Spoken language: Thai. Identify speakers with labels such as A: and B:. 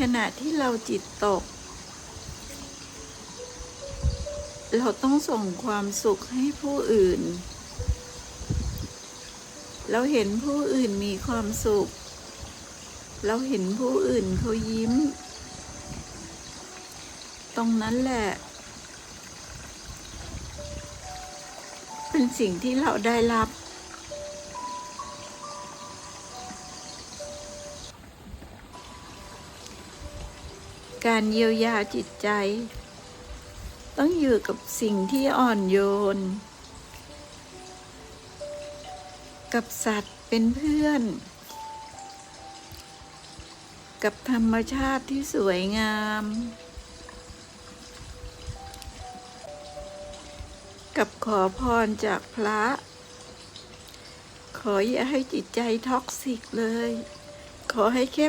A: ขณะที่เราจิตตก เราต้องส่งความสุขให้ผู้อื่น เราเห็นผู้อื่นมีความสุข เราเห็นผู้อื่นเขายิ้ม ตรงนั้นแหละ เป็นสิ่งที่เราได้รับ การเยียวยาจิตใจ ต้องอยู่กับสิ่งที่อ่อนโยน กับสัตว์เป็นเพื่อน กับธรรมชาติที่สวยงาม กับขอพรจากพระ ขออย่าให้จิตใจท็อกซิกเลย ขอให้เข้ม